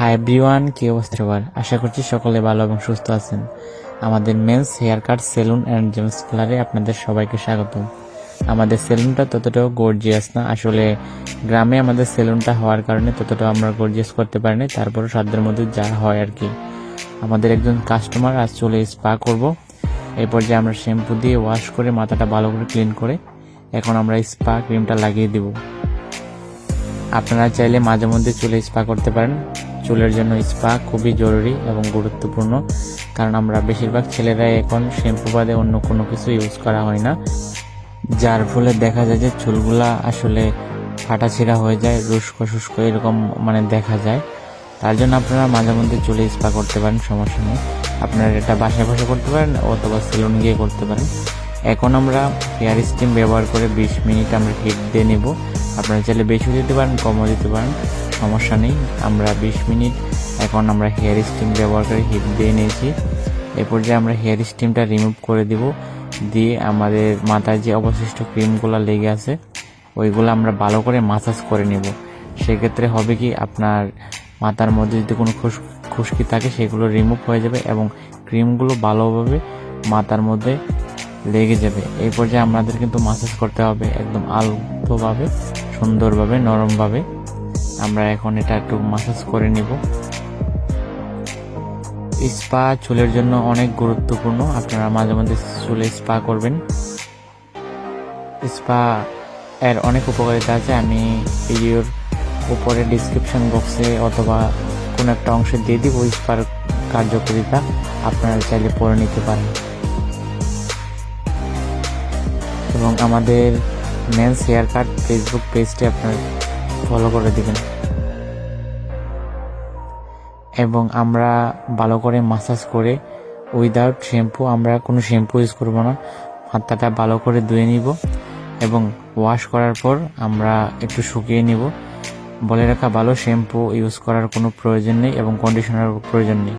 Hi everyone, কি অবস্থা সবার? আশা করছি সকলে ভালো এবং সুস্থ আছেন। আমাদের men's hair cut salon and gems পার্লারে আপনাদের সবাইকে স্বাগত আমাদের সেলুনটা ততটাও গর্জিয়াস না। আসলে গ্রামে আমাদের সেলুনটা হওয়ার কারণে ততটাও আমরা গর্জিয়াস করতে পারিনি। তারপরে সাধ্যের মধ্যে যা হয় আর কি। আমাদের একজন কাস্টমার আজ চলে স্পা করব। এরপর যে আমরা শ্যাম্পু দিয়ে ওয়াশ করে, মাথাটা ভালো করে ক্লিন করে এখন আমরা স্পা ক্রিমটা লাগিয়ে দিব। আপনারা চাইলে মাঝে মধ্যে চুলে স্পা করতে পারেন। চুলের জন্য স্পা খুবই জরুরি এবং গুরুত্বপূর্ণ, কারণ আমরা বেশিরভাগ ছেলেরাই এখন শ্যাম্পু বাদে অন্য কোনো কিছু ইউজ করা হয় না। যার ফলে দেখা যায় যে চুলগুলা আসলে ফাটাছিড়া হয়ে যায়, রুস্কো শুষ্ক এরকম মানে দেখা যায়। তার জন্য আপনারা মাঝে মধ্যে চুলে স্পা করতে পারেন, সমস্যা নেই। আপনারা এটা বাসায় বসে করতে পারেন অথবা সেলুন গিয়ে করতে পারেন। এখন আমরা হেয়ার স্টিম ব্যবহার করে বিশ মিনিট আমরা হিট দিয়ে নেব। আপনারা চাইলে বেশিও দিতে পারেন, কমও দিতে পারেন। সমস্যা নেই। আমরা বিশ মিনিট, এখন আমরা হেয়ার স্টিম ব্যবহার করে হিট দিয়ে নিয়েছি। এরপর যে আমরা হেয়ার স্টিমটা রিমুভ করে দিব। দিয়ে আমাদের মাথায় যে অবশিষ্ট ক্রিমগুলো লেগে আছে, ওইগুলো আমরা ভালো করে মাসাজ করে নেব। সেক্ষেত্রে হবে কি, আপনার মাথার মধ্যে যদি কোনো খুশ খুশকি থাকে, সেগুলো রিমুভ হয়ে যাবে এবং ক্রিমগুলো ভালোভাবে মাথার মধ্যে লেগে যাবে। এই পর্যায়ে আমাদের কিন্তু মাসাজ করতে হবে একদম আলতোভাবে, সুন্দরভাবে, নরমভাবে। আমরা এখন এটা একটু মাসাজ করে নিব। স্পা চুলের জন্য অনেক গুরুত্বপূর্ণ। আপনারা মাঝে মাঝে চুলে স্পা করবেন। স্পা এর অনেক উপকারিতা আছে। আমি ভিডিওর উপরে ডিসক্রিপশন বক্সে অথবা কোনো একটা অংশে দিয়ে দিব স্পার কার্যকারিতা। আপনারা চাইলে পড়ে নিতে পারেন। এবং আমাদের মেন্স হেয়ার কাট ফেসবুক পেজটি আপনারা ফলো করে দিবেন। এবং আমরা ভালো করে মাসাজ করে উইদাউট শ্যাম্পু আমরা কোনো শ্যাম্পু ইউজ করব না। মাথাটা ভালো করে ধুয়ে নিব এবং ওয়াশ করার পর আমরা একটু শুকিয়ে নিব। বলে রাখা ভালো শ্যাম্পু ইউজ করার কোনো প্রয়োজন নেই এবং কন্ডিশনার প্রয়োজন নেই।